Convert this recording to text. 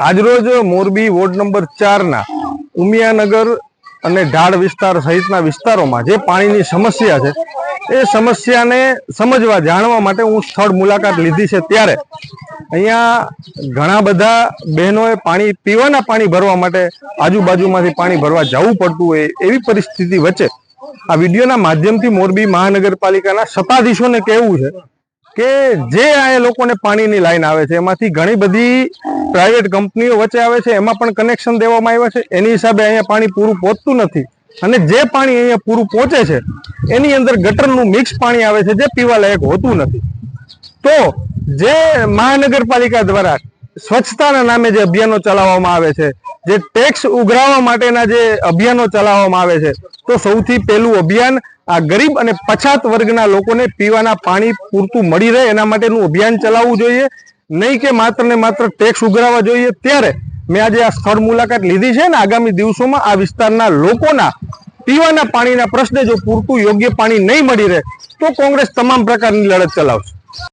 આજરોજ Morbi ward number ચારના ઉમિયાનગર અને ઢાળ વિસ્તાર સહિતના વિસ્તારોમાં જે પાણીની સમસ્યા છે, એ સમસ્યાને સમજવા, જાણવા માટે હું સ્થળ મુલાકાત લીધી છે ત્યારે અહીંયા ઘણા બધા બહેનોએ પાણી, પીવાના પાણી ભરવા માટે આજુબાજુમાંથી પાણી ભરવા જવું પડતું હોય એવી પરિસ્થિતિ વચ્ચે આ વિડીયોના માધ્યમથી મોરબી મહાનગરપાલિકાના સત્તાધીશોને કહેવું છે કે જે આ લોકોને પાણીની લાઈન આવે છે, એમાંથી ઘણી બધી પ્રાઇવેટ કંપનીઓ વચ્ચે આવે છે, એમાં પણ કનેક્શન દેવામાં આવ્યા છે. એની હિસાબે અહીંયા પાણી પૂરું પહોંચતું નથી. અને જે પાણી અહીંયા પૂરું પહોંચે છે, એની અંદર ગટરનું મિક્સ પાણી આવે છે, જે પીવા લાયક હોતું નથી. તો જે મહાનગરપાલિકા દ્વારા સ્વચ્છતાના નામે જે અભિયાનો ચલાવવામાં આવે છે જે ટેક્સ ઉઘરાવવા માટેના જે અભિયાનો ચલાવવામાં આવે છે, તો સૌથી પહેલું અભિયાન આ ગરીબ અને પછાત વર્ગના લોકોને પીવાના પાણી પૂરતું મળી રહે એના માટેનું અભિયાન ચલાવવું જોઈએ. નહીં કે માત્ર ને માત્ર ટેક્સ ઉઘરાવવા જોઈએ. ત્યારે મેં આજે આ સ્થળ મુલાકાત લીધી છે ને આગામી દિવસોમાં આ વિસ્તારના લોકોના પીવાના પાણીના પ્રશ્ને જો પૂરતું યોગ્ય પાણી નહીં મળી રહે, તો કોંગ્રેસ તમામ પ્રકારની લડત ચલાવશે.